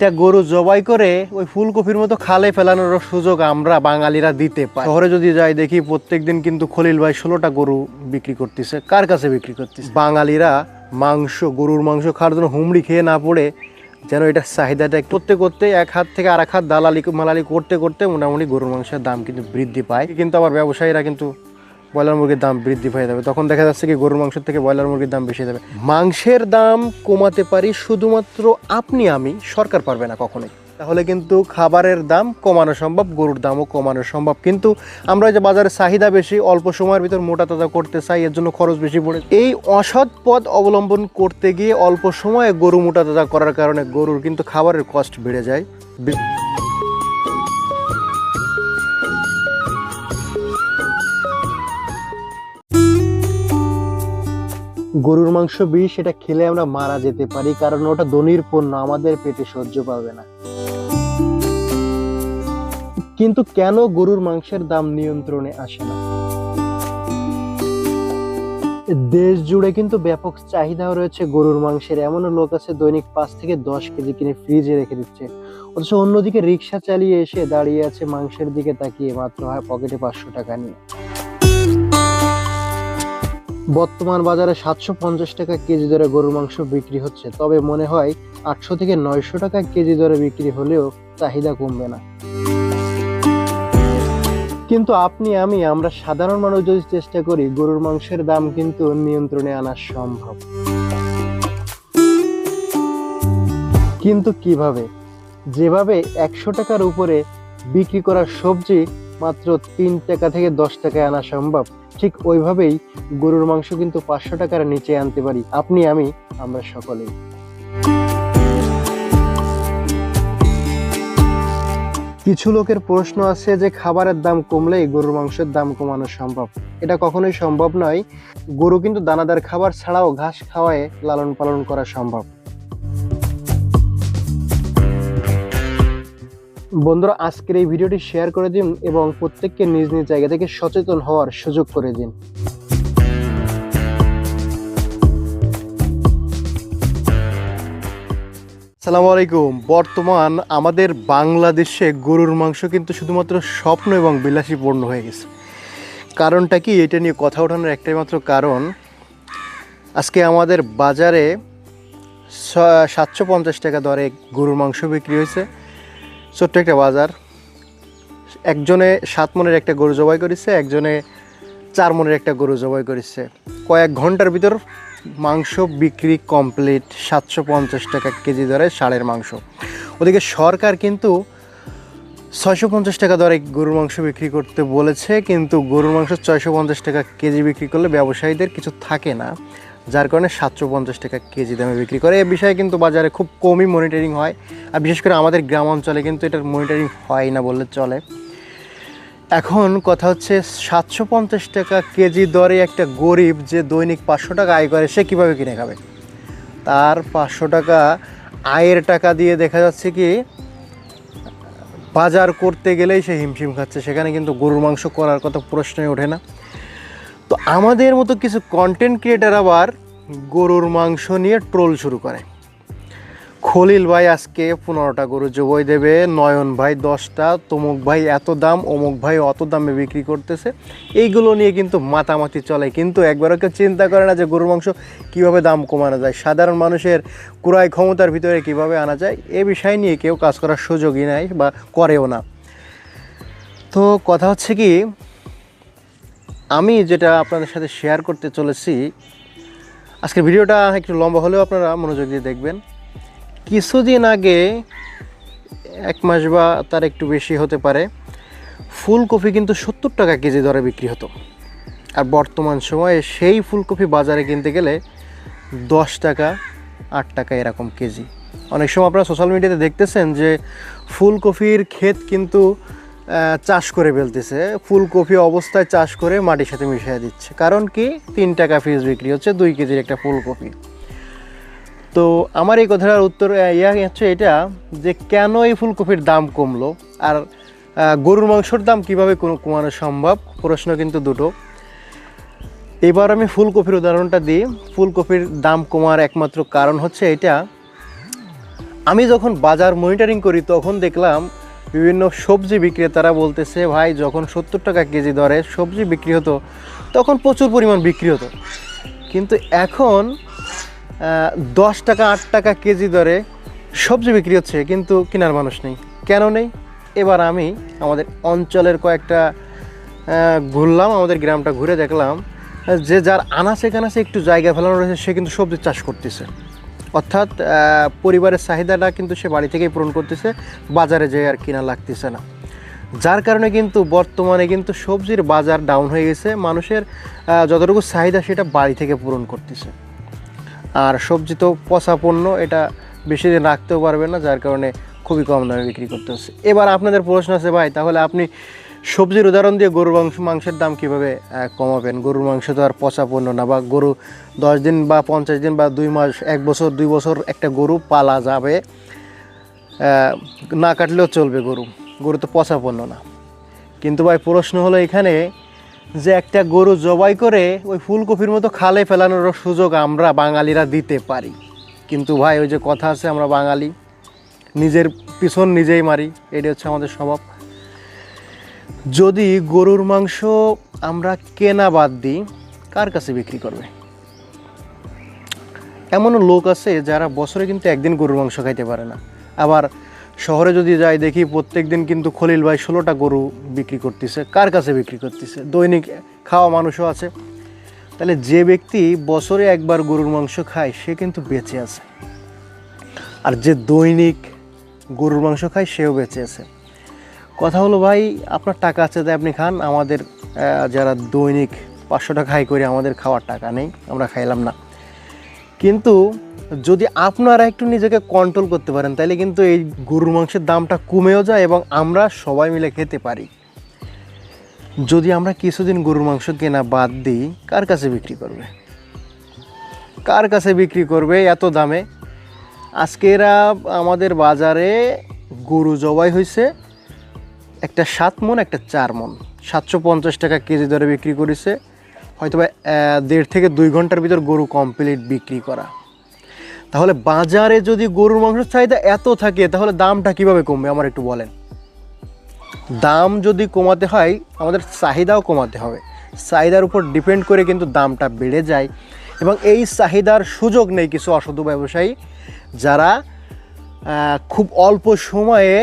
একটা গরু জবাই করে ওই ফুলকপির মতো খালে ফেলানোর সুযোগ আমরা বাঙালিরা দিতে পাই শহরে যদি যাই দেখি প্রত্যেকদিন কিন্তু খলিল ভাই ষোলোটা গরু বিক্রি করতেছে। কার কাছে বিক্রি করতেছে? বাঙালিরা মাংস, গরুর মাংস খাওয়ার জন্য হুমড়ি খেয়ে না পড়ে যেন এটার চাহিদাটা করতে করতে এক হাত থেকে আর এক হাত দালালি মালালি করতে করতে মোটামুটি গরুর মাংসের দাম কিন্তু বৃদ্ধি পায়। কিন্তু আবার ব্যবসায়ীরা কিন্তু ব্রয়লার মুরগির দাম বৃদ্ধি পেয়ে যাবে। তখন দেখা যাচ্ছে কি গরুর মাংসের থেকে ব্রয়লার মুরগির দাম বেশি যাবে। মাংসের দাম কমাতে পারি শুধুমাত্র আপনি, আমি, সরকার পারবে না কখনোই। তাহলে কিন্তু খাবারের দাম কমানো সম্ভব, গরুর দামও কমানো সম্ভব। কিন্তু আমরা যে বাজারে চাহিদা বেশি, অল্প সময়ের ভিতর মোটা তাজা করতে চাই, এর জন্য খরচ বেশি পড়ে। এই অসৎ পথ অবলম্বন করতে গিয়ে অল্প সময়ে গরু মোটা তাজা করার কারণে গরুর কিন্তু খাবারের কষ্ট বেড়ে যায়। গরুর মাংস বিষ সেটা খেলে আমরা মারা যেতে পারি, কারণ ওটা দনির পণ্য, আমাদের পেটে সহ্য পাবে না। কিন্তু কেন গরুর মাংসের দাম নিয়ন্ত্রণে আসে না? দেশ জুড়ে কিন্তু ব্যাপক চাহিদাও রয়েছে গরুর মাংসের। এমনও লোক আছে, দৈনিক পাঁচ থেকে দশ কেজি কিনে ফ্রিজে রেখে দিচ্ছে। অথচ অন্যদিকে রিক্সা চালিয়ে এসে দাঁড়িয়ে আছে মাংসের দিকে তাকিয়ে, মাত্র হয় পকেটে পাঁচশো টাকা নিয়ে। বর্তমান বাজারে সাতশো পঞ্চাশ টাকা কেজি দরে গরুর মাংস বিক্রি হচ্ছে। তবে মনে হয় আটশো থেকে নয়শো টাকা কেজি দরে বিক্রি হলেও চাহিদা কমবে না। কিন্তু আপনি, আমি, আমরা সাধারণ মানুষ যদি চেষ্টা করি, গরুর মাংসের দাম কিন্তু নিয়ন্ত্রণে আনা সম্ভব। কিন্তু কীভাবে? যেভাবে একশো টাকার উপরে বিক্রি করা সবজি মাত্র তিন টাকা থেকে দশ টাকায় আনা সম্ভব ঠিক ওইভাবেই গরুর মাংস কিন্তু পাঁচশো টাকার নিচে আনতে পারি। আপনি, আমি, আমরা সকলেই কিছু লোকের প্রশ্ন আছে যে খাবারের দাম কমলেই গরুর মাংসের দাম কমানো সম্ভব। এটা কখনোই সম্ভব নয়। গরু কিন্তু দানাদার খাবার ছাড়াও ঘাস খাওয়ায় লালন পালন করা সম্ভব। বন্ধুরা, আজকের এই ভিডিওটি শেয়ার করে দিন এবং প্রত্যেককে নিজ নিজ জায়গা থেকে সচেতন হওয়ার সুযোগ করে দিন। সালামু আলাইকুম। বর্তমান আমাদের বাংলাদেশে গরুর মাংস কিন্তু শুধুমাত্র স্বপ্ন এবং বিলাসী পূর্ণ হয়ে গেছে। কারণটা কি? এটা নিয়ে কথা ওঠানোর একটাই মাত্র কারণ, আজকে আমাদের বাজারে সাতশো পঞ্চাশ টাকা দরে গরুর মাংস বিক্রি হয়েছে। ছোট্ট একটা বাজার। একজনে সাত মনের একটা গরু জবাই করেছে, একজনে চার মনের একটা গরু জবাই করেছে। কয়েক ঘণ্টার ভিতর মাংস বিক্রি কমপ্লিট, সাতশো পঞ্চাশ টাকা কেজি দরে ষাঁড়ের মাংস। ওদিকে সরকার কিন্তু ছয়শো পঞ্চাশ টাকা দরে গরুর মাংস বিক্রি করতে বলেছে, কিন্তু গরুর মাংস ছয়শো পঞ্চাশ টাকা কেজি বিক্রি করলে ব্যবসায়ীদের কিছু থাকে না। যার কারণে সাতশো পঞ্চাশ টাকা কেজি দামে বিক্রি করে। এ বিষয়ে কিন্তু বাজারে খুব কমই মনিটরিং হয়। আর বিশেষ করে আমাদের গ্রাম অঞ্চলে কিন্তু এটার মনিটরিং হয় না বললে চলে। এখন কথা হচ্ছে সাতশো পঞ্চাশ টাকা কেজি দরে একটা গরিব যে দৈনিক পাঁচশো টাকা আয় করে, সে কীভাবে কিনে খাবে? তার পাঁচশো টাকা আয়ের টাকা দিয়ে দেখা যাচ্ছে কি, বাজার করতে গেলেই সে হিমশিম খাচ্ছে। সেখানে কিন্তু গরুর মাংস করার কথা প্রশ্নই ওঠে না। তো আমাদের মতো কিছু কন্টেন্ট ক্রিয়েটার আবার গরুর মাংস নিয়ে ট্রোল শুরু করে। খলিল ভাই আজকে পনেরোটা গরু জবই দেবে, নয়ন ভাই দশটা, তমুক ভাই এত দাম, অমুক ভাই অত দামে বিক্রি করতেছে। এইগুলো নিয়ে কিন্তু মাতামাতি চলে। কিন্তু একবারও কেউ চিন্তা করে না যে গরুর মাংস কীভাবে দাম কমানো যায়। সাধারণ মানুষের ক্রয় ক্ষমতার ভিতরে কীভাবে আনা যায়, এ বিষয় নিয়ে কেউ কাজ করার সুযোগই নাই বা করেও না। তো কথা হচ্ছে কি আমি যেটা আপনাদের সাথে শেয়ার করতে চলেছি, আজকের ভিডিওটা একটু লম্বা হলেও আপনারা মনোযোগ দিয়ে দেখবেন। কিছুদিন আগে, এক মাস বা তার একটু বেশি হতে পারে, ফুলকপি কিন্তু সত্তর টাকা কেজি দরে বিক্রি হতো। আর বর্তমান সময়ে সেই ফুলকপি বাজারে কিনতে গেলে দশ টাকা, আট টাকা এরকম কেজি। অনেক সময় আপনারা সোশ্যাল মিডিয়াতে দেখতেছেন যে ফুলকপির ক্ষেত কিন্তু চাষ করে ফেলতেছে। ফুলকপি অবস্থায় চাষ করে মাটির সাথে মিশিয়ে দিচ্ছে। কারণ কি? তিন টাকা পিস বিক্রি হচ্ছে, দুই কেজির একটা ফুলকপি। তো আমার এই কথাটার উত্তর ইয়া হচ্ছে এটা যে কেন এই ফুলকপির দাম কমলো? আর গরুর মাংসর দাম কীভাবে কোনো কমানো সম্ভব? প্রশ্ন কিন্তু দুটো। এবার আমি ফুলকপির উদাহরণটা দিই। ফুলকপির দাম কমার একমাত্র কারণ হচ্ছে এটা, আমি যখন বাজার মনিটরিং করি, তখন দেখলাম বিভিন্ন সবজি বিক্রেতারা বলতেছে, ভাই, যখন সত্তর টাকা কেজি দরে সবজি বিক্রি হতো, তখন প্রচুর পরিমাণ বিক্রি হতো। কিন্তু এখন দশ টাকা, আট টাকা কেজি দরে সবজি বিক্রি হচ্ছে, কিন্তু কেনার মানুষ নেই। কেন নেই? এবার আমি আমাদের অঞ্চলের কয়েকটা ঘুরলাম, আমাদের গ্রামটা ঘুরে দেখলাম, যে যার আনাচে কানাচে একটু জায়গা ফেলানো রয়েছে, সে কিন্তু সবজি চাষ করতেছে। অর্থাৎ পরিবারের চাহিদাটা কিন্তু সে বাড়ি থেকেই পূরণ করতেছে, বাজারে যেয়ে আর কিনা লাগতেছে না। যার কারণে কিন্তু বর্তমানে কিন্তু সবজির বাজার ডাউন হয়ে গেছে, মানুষের যতটুকু চাহিদা সেটা বাড়ি থেকে পূরণ করতেছে। আর সবজি তো পচা পণ্য, এটা বেশি দিন রাখতেও পারবে না, যার কারণে খুবই কম দামে বিক্রি করতে হচ্ছে। এবার আপনাদের প্রশ্ন আছে, ভাই, তাহলে আপনি সবজির উদাহরণ দিয়ে গরুর মাংস মাংসের দাম কীভাবে কমাবেন? গরুর মাংস তো আর পচা পণ্য না, বা গরু দশ দিন বা পঞ্চাশ দিন বা দুই মাস, এক বছর, দুই বছর একটা গরু পালা যাবে না কাটলেও চলবে গরু। গরু তো পচা পণ্য না। কিন্তু ভাই, প্রশ্ন হলো এখানে যে একটা গরু জবাই করে ওই ফুলকপির মতো খালে ফেলানোর সুযোগ আমরা বাঙালিরা দিতে পারি। কিন্তু ভাই, ওই যে কথা আছে, আমরা বাঙালি, নিজের পিছন নিজেই মারি এটা হচ্ছে আমাদের স্বভাব। যদি গরুর মাংস আমরা কেনা বাদ দিই, কার কাছে বিক্রি করবে? এমনও লোক আছে যারা বছরে কিন্তু একদিন গরুর মাংস খাইতে পারে না। আবার শহরে যদি যাই দেখি প্রত্যেক দিন কিন্তু খলিল ভাই ষোলোটা গরু বিক্রি করতেছে, কার কাছে বিক্রি করতেছে? দৈনিক খাওয়া মানুষও আছে। তাহলে যে ব্যক্তি বছরে একবার গরুর মাংস খায়, সে কিন্তু বেঁচে আছে। আর যে দৈনিক গরুর মাংস খায়, সেও বেঁচে আছে। কথা হলো ভাই, আপনার টাকা আছে তাই আপনি খান, আমাদের যারা দৈনিক পাঁচশো টাকা খাই করে আমাদের খাওয়ার টাকা নেই, আমরা খাইলাম না। কিন্তু যদি আপনারা একটু নিজেকে কন্ট্রোল করতে পারেন তাহলে কিন্তু এই গরুর মাংসের দামটা কমেও যায় এবং আমরা সবাই মিলে খেতে পারি। যদি আমরা কিছুদিন গরুর মাংস কেনা বাদ দিই, কার কাছে বিক্রি করবে? কার কাছে বিক্রি করবে এত দামে? আজকে এরা আমাদের বাজারে গরু জবাই হয়েছে একটা সাত মন, একটা চার মন। সাতশো পঞ্চাশ টাকা কেজি দরে বিক্রি করেছে। হয়তো বা দেড় থেকে দুই ঘণ্টার ভিতর গরু কমপ্লিট বিক্রি করা। তাহলে বাজারে যদি গরুর মাংসের চাহিদা এত থাকে, তাহলে দামটা কীভাবে কমবে? আমার একটু বলেন। দাম যদি কমাতে হয়, আমাদের চাহিদাও কমাতে হবে। চাহিদার উপর ডিপেন্ড করে কিন্তু দামটা বেড়ে যায় এবং এই চাহিদার সুযোগ নেই কিছু অসাধু ব্যবসায়ী যারা খুব অল্প সময়ে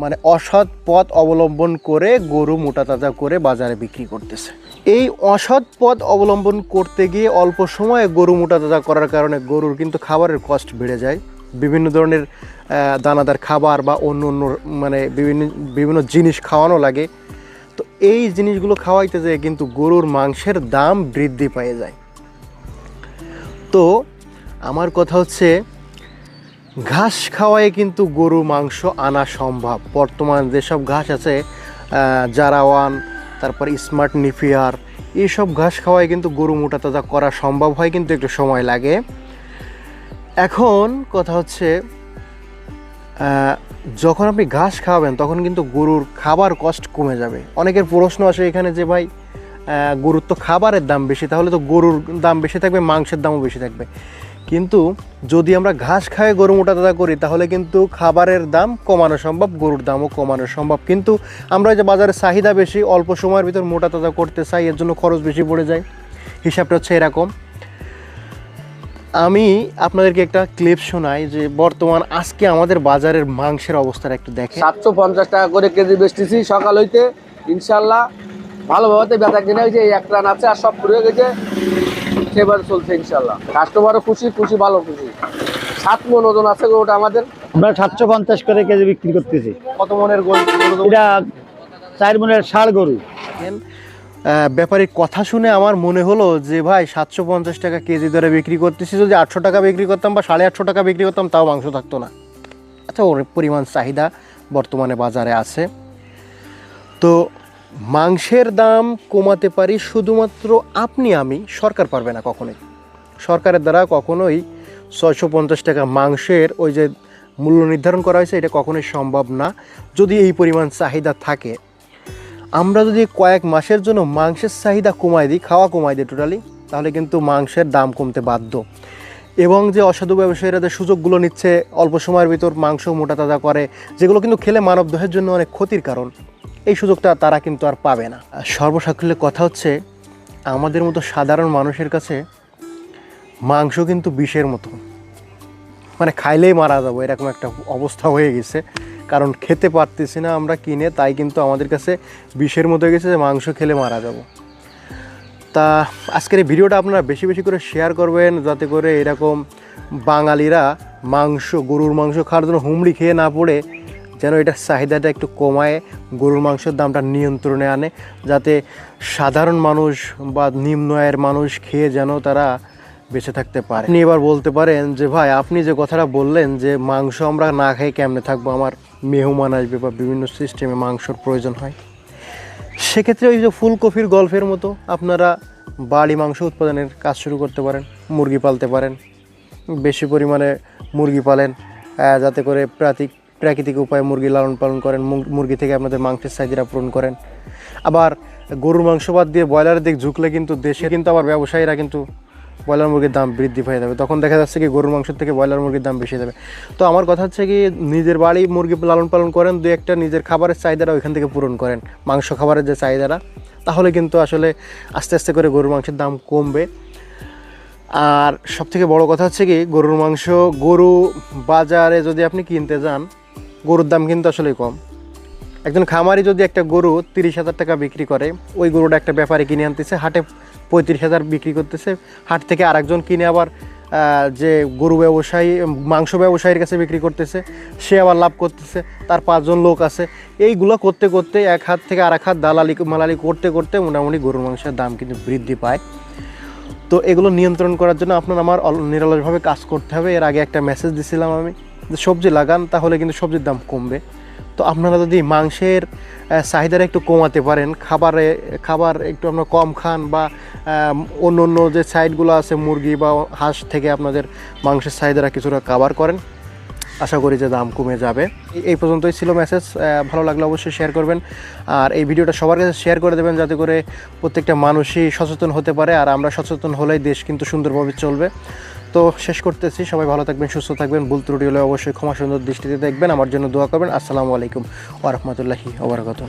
মানে অসৎ পথ অবলম্বন করে গরু মোটা তাজা করে বাজারে বিক্রি করতেছে। এই অসৎ পথ অবলম্বন করতে গিয়ে অল্প সময়ে গরু মোটা তাজা করার কারণে গরুর কিন্তু খাবারের কষ্ট বেড়ে যায়। বিভিন্ন ধরনের দানাদার খাবার বা অন্য অন্য মানে বিভিন্ন বিভিন্ন জিনিস খাওয়ানো লাগে। তো এই জিনিসগুলো খাওয়াইতে যেয়ে কিন্তু গরুর মাংসের দাম বৃদ্ধি পেয়ে যায়। তো আমার কথা হচ্ছে ঘাস খাওয়ায় কিন্তু গরু, মাংস আনা সম্ভব। বর্তমান যেসব ঘাস আছে জারাওয়ান, তারপর স্মার্ট নিফিয়ার, এইসব ঘাস খাওয়ায় কিন্তু গরু মোটা তাজা করা সম্ভব হয়, কিন্তু একটু সময় লাগে। এখন কথা হচ্ছে যখন আপনি ঘাস খাওয়াবেন, তখন কিন্তু গরুর খাবার কষ্ট কমে যাবে। অনেকের প্রশ্ন আসে এখানে যে, ভাই গরুর তো খাবারের দাম বেশি, তাহলে তো গরুর দাম বেশি থাকবে, মাংসের দামও বেশি থাকবে। কিন্তু যদি আমরা ঘাস খায় গরু মোটা তাজা করি, তাহলে কিন্তু খাবারের দাম কমানো সম্ভব, গরুর দামও কমানো সম্ভব। কিন্তু আমরা যে বাজারে চাহিদা বেশি, অল্প সময়ের ভিতর মোটা তাজা করতে চাই, এর জন্য খরচ বেশি পড়ে যায়। হিসাবটা হচ্ছে এরকম। আমি আপনাদেরকে একটা ক্লিপ শোনাই যে বর্তমান আজকে আমাদের বাজারের মাংসের অবস্থাটা একটু দেখে সাতশো পঞ্চাশ টাকা করে কেজি বেচতেছি সকাল হইতে ইনশাল্লাহ ভালোভাবে বেচা কিনা হয়েছে, এই এক রান আছে আর সব পুরো গেছে। সেবার চলছে ইনশাল্লাহ কাস্টমারও খুশি খুশি ভালো খুশি। সাত মন ওজন আছে ওটা আমাদের। আমরা সাতশো পঞ্চাশ করে কেজি বিক্রি করতেছি। কত মনের গোল এটা চার মনের ষাড় গরু। দেখেন কথা শুনে আমার মনে হলো যে ভাই সাতশো পঞ্চাশ টাকা কেজি দরে বিক্রি করতেছি যদি আটশো টাকা বিক্রি করতাম বা সাড়ে আটশো টাকা বিক্রি করতাম তাও মাংস থাকতো না। আচ্ছা ওর পরিমাণ চাহিদা বর্তমানে বাজারে আছে। তো মাংসের দাম কমাতে পারি শুধুমাত্র আপনি, আমি, সরকার পারবে না কখনোই। সরকারের দ্বারা কখনোই ছয়শো পঞ্চাশ টাকা মাংসের ওই যে মূল্য নির্ধারণ করা হয়েছে, এটা কখনোই সম্ভব না। যদি এই পরিমাণ চাহিদা থাকে, আমরা যদি কয়েক মাসের জন্য মাংসের চাহিদা কমাই দিই, খাওয়া কমাই দিই টোটালি তাহলে কিন্তু মাংসের দাম কমতে বাধ্য। এবং যে অসাধু ব্যবসায়ীরা যে সুযোগগুলো নিচ্ছে, অল্প সময়ের ভিতর মাংস মোটা তাজা করে, যেগুলো কিন্তু খেলে মানবদেহের জন্য অনেক ক্ষতির কারণ। এই সুযোগটা তারা কিন্তু আর পাবে না। সর্বসাকুল্যে কথা হচ্ছে, আমাদের মতো সাধারণ মানুষের কাছে মাংস কিন্তু বিষের মতো। মানে খাইলেই মারা যাব, এরকম একটা অবস্থা হয়ে গেছে। কারণ খেতে পারতেছি না আমরা কিনে, তাই কিন্তু আমাদের কাছে বিষের মতো হয়ে গেছে যে মাংস খেলে মারা যাব। তা আজকের এই ভিডিওটা আপনারা বেশি বেশি করে শেয়ার করবেন, যাতে করে এরকম বাঙালিরা মাংস, গরুর মাংস খাওয়ার জন্য হুমড়ি খেয়ে না পড়ে যেন এটার চাহিদাটা একটু কমায়, গরুর মাংসের দামটা নিয়ন্ত্রণে আনে, যাতে সাধারণ মানুষ বা নিম্ন আয়ের মানুষ খেয়ে যেন তারা বেঁচে থাকতে পারে। আপনি এবার বলতে পারেন যে, ভাই, আপনি যে কথাটা বললেন যে, মাংস আমরা না খেয়ে কেমনে থাকব? আমার মেহমান আসবে বা বিভিন্ন সিস্টেমে মাংসর প্রয়োজন হয়। সেক্ষেত্রে ওই যে ফুলকপির গল্পের মতো আপনারা বাড়ি মাংস উৎপাদনের কাজ শুরু করতে পারেন, মুরগি পালতে পারেন, বেশি পরিমাণে মুরগি পালেন যাতে করে প্রাকৃতিক প্রাকৃতিক উপায়ে মুরগি লালন পালন করেন মুরগি থেকে আপনাদের মাংসের চাহিদা পূরণ করেন। আবার গরুর মাংস বাদ দিয়ে ব্রয়লারের দিক ঝুঁকলে কিন্তু দেশে কিন্তু আবার ব্যবসায়ীরা কিন্তু ব্রয়লার মুরগির দাম বৃদ্ধি পেয়ে যাবে। তখন দেখা যাচ্ছে কি গরুর মাংস থেকে ব্রয়লার মুরগির দাম বেশি যাবে। তো আমার কথা হচ্ছে কি, নিজের বাড়ি মুরগি লালন পালন করেন দু একটা নিজের খাবারের চাহিদাটা ওইখান থেকে পূরণ করেন। মাংস খাবারের যে চাহিদাটা তাহলে কিন্তু আসলে আস্তে আস্তে করে গরুর মাংসের দাম কমবে। আর সবথেকে বড় কথা হচ্ছে কি, গরুর মাংস গরু বাজারে যদি আপনি কিনতে যান গরুর দাম কিন্তু আসলে কম। একজন খামারি যদি একটা গরু তিরিশ হাজার টাকা বিক্রি করে, ওই গরুটা একটা ব্যাপারে কিনে আনতেছে, হাটে পঁয়ত্রিশ হাজার বিক্রি করতেছে, হাট থেকে আরেকজন কিনে আবার যে গরু ব্যবসায়ী, মাংস ব্যবসায়ীর কাছে বিক্রি করতেছে, সে আবার লাভ করতেছে, তার পাঁচজন লোক আছে। এইগুলো করতে করতে এক হাত থেকে আর এক হাত দালালি, মালালি করতে করতে মোটামুটি গরুর মাংসের দাম কিন্তু বৃদ্ধি পায়। তো এগুলো নিয়ন্ত্রণ করার জন্য আপনার আমার নিরলসভাবে কাজ করতে হবে। এর আগে একটা মেসেজ দিছিলাম আমি। সবজি লাগান, তাহলে কিন্তু সবজির দাম কমবে। তো আপনারা যদি মাংসের চাহিদাটা একটু কমাতে পারেন, খাবারে, খাবার একটু আপনারা কম খান বা অন্য অন্য যে সাইডগুলো আছে, মুরগি বা হাঁস থেকে আপনাদের মাংসের চাহিদাটা কিছুটা কাভার করেন। আশা করি যে দাম কমে যাবে। এই- পর্যন্তই ছিল মেসেজ ভালো লাগলে অবশ্যই শেয়ার করবেন। আর এই ভিডিওটা সবার কাছে শেয়ার করে দেবেন, যাতে করে প্রত্যেকটা মানুষই সচেতন হতে পারে। আর আমরা সচেতন হলেই দেশ কিন্তু সুন্দরভাবে চলবে। তো শেষ করতেছি। সবাই ভালো থাকবেন, সুস্থ থাকবেন। ভুল ত্রুটি হলে অবশ্যই ক্ষমা সুন্দর দৃষ্টিতে দেখবেন। আমার জন্য দোয়া করবেন। আসসালামু আলাইকুম ওরহমতুল্লাহি ওবরাকাতুহ